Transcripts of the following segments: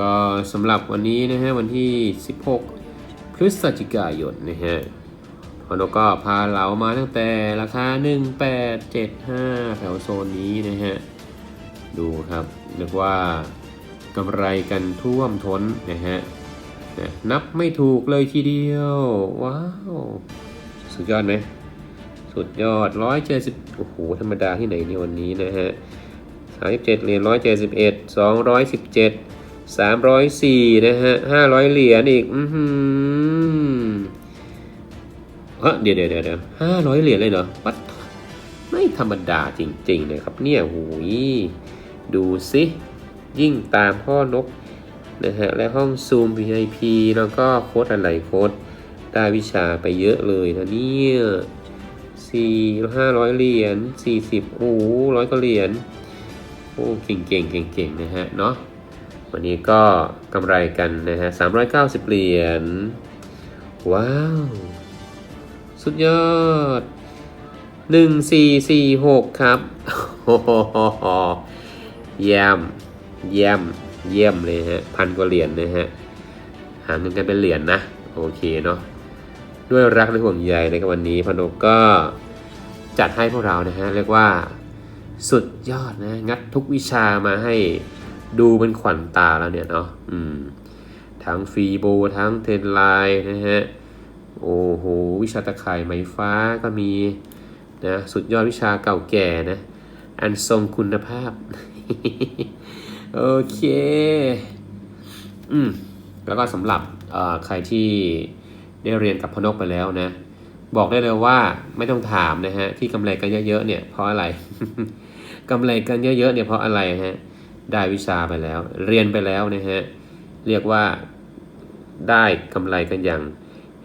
ก็สำหรับวันนี้นะฮะวันที่ 16 พฤศจิกายนนะฮะพอนก็พาเรามาตั้งแต่ราคา 1875 แถวโซนนี้นะฮะ ดูครับเรียกว่ากำไรกันท่วมท้นนะฮะนะนับไม่ถูกเลยทีเดียว ว้าว สุดยอดไหม สุดยอด 170 โอ้โห ธรรมดาที่ไหนในวันนี้นะฮะ37เหรียญ171 217 304นะฮะ500เหรียญอีก อือเฮ้เดี๋ยวเดี๋ยวเดี๋ยว500เหรียญเลยเหรอวัดไม่ธรรมดาจริงๆนะครับเนี่ยหูยดูสิยิ่งตามพ่อนกนะฮะและห้องซูม VIP แล้วก็โค้ดอะไรโค้ดได้วิชาไปเยอะเลยนะเนี่ยสี่ห้าร้อยเหรียญสี่สิบโอ้ร้อยกว่าเหรียญโอ้เก่งเก่งเก่งเก่งนะฮะเนาะ วันนี้ก็กำไรกันนะฮะ390เหรียญ ว้าว สุดยอด1446ครับโอ้โหเยี่ยม เยี่ยม เยี่ยมเลยฮะ พันกว่าเหรียญนะฮะ หาเงินกันเป็นเหรียญนะ โอเคเนาะ ด้วยรักและห่วงใยในวันนี้พนกก็จัดให้พวกเรานะฮะ เรียกว่าสุดยอดนะ งัดทุกวิชามาให้ ดูเป็นขวัญตาแล้วเนี่ยเนาะอืม ทั้งฟีโบ ทั้งเทนไลน์นะฮะ โอ้โห วิชาตะข่ายไหมฟ้าก็มีนะ สุดยอดวิชาเก่าแก่นะ อันทรงคุณภาพ โอเค อืม แล้วก็สำหรับใครที่ได้เรียนกับพนกไปแล้วนะ บอกได้เลยว่าไม่ต้องถามนะฮะ ที่กำไรกันเยอะๆเนี่ยเพราะอะไรกำไรกันเยอะๆเนี่ยเพราะอะไรฮะ ได้วิชาไปแล้ว เรียนไปแล้วนะฮะเรียกว่าได้กำไรกันอย่าง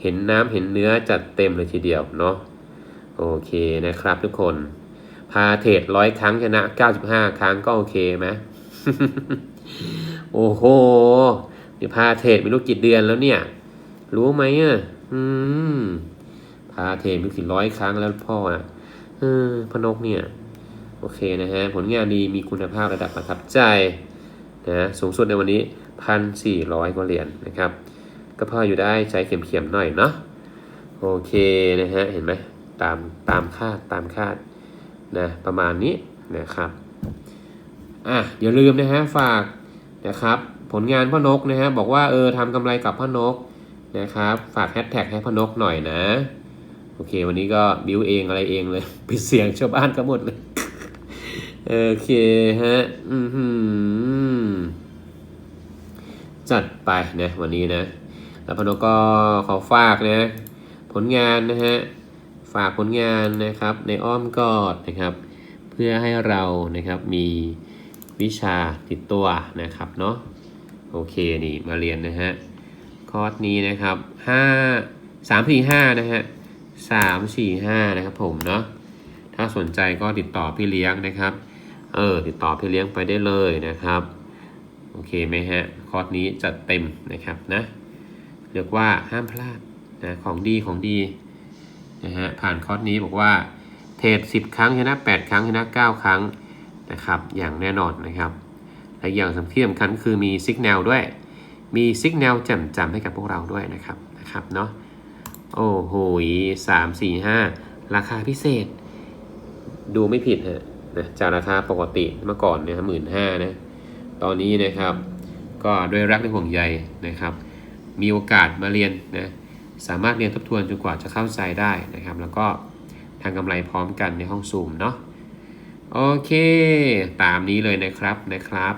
เห็นน้ำเห็นเนื้อจัดเต็มเลยทีเดียวเนาะโอเคนะครับทุกคน พาเทรดร้อยครั้งชนะ 95 ครั้งก็โอเคไหมโอ้โหนี่พาเทรดไม่รู้กี่เดือนแล้วเนี่ย รู้ไหมอะอืมพาเทรดไม่กี่ร้อยครั้งแล้วพ่ออะเออพนกเนี่ย โอเคนะฮะ ผลงานดีมีคุณภาพระดับประทับใจนะสูงสุดในวันนี้พันสี่ร้อยกว่าเหรียญนะครับ ก็พออยู่ได้ใช้เข็มๆหน่อยเนาะโอเคนะฮะ เห็นไหมตามตามคาดตามคาดนะประมาณนี้นะครับอะอย่าลืมนะฮะฝากนะครับผลงานพ่อนกนะฮะบอกว่าเออทำกำไรกับพ่อนกนะครับฝากแฮชแท็กให้พ่อนกหน่อยนะ โอเค วันนี้ก็บิวเองอะไรเองเลยไปเสียงชาวบ้านก็หมดเลย โอเคฮะ อือหือจัดไปนะวันนี้นะ แล้วพนกก็ขอฝากนะ ผลงานนะฮะ ฝากผลงานนะครับ ในอ้อมกอดนะครับ เพื่อให้เรานะครับมีวิชาติดตัวนะครับเนาะโอเคนี่มาเรียนนะฮะ คอร์สนี้นะครับห้าสามสี่ห้านะฮะสามสี่ห้านะครับผมเนาะถ้าสนใจก็ติดต่อพี่เลี้ยงนะครับ เออ ติดต่อพี่เลี้ยงไปได้เลยนะครับ โอเคไหมฮะ คอร์สนี้จัดเต็มนะครับนะ เรียกว่าห้ามพลาดนะของดีของดีนะฮะ ผ่านคอร์สนี้บอกว่าเทรด10 ครั้งชนะ 8 ครั้งชนะ 9 ครั้งนะครับ อย่างแน่นอนนะครับ และอย่างสำคัญสำคัญคือมีซิกแนลด้วย มีซิกแนลแจ่มจำให้กับพวกเราด้วยนะครับนะครับเนาะ โอ้โหสามสี่ห้าราคาพิเศษ ดูไม่ผิดฮะ นะจากราคาปกติเมื่อก่อนเนี่ยหมื่นห้านะตอนนี้นะครับ ก็ด้วยรักด้วยห่วงใยนะครับ มีโอกาสมาเรียนนะสามารถเรียนทบทวนจนกว่าจะเข้าใจได้นะครับ แล้วก็ทางกำไรพร้อมกันในห้องซูมเนาะโอเค ตามนี้เลยนะครับนะครับ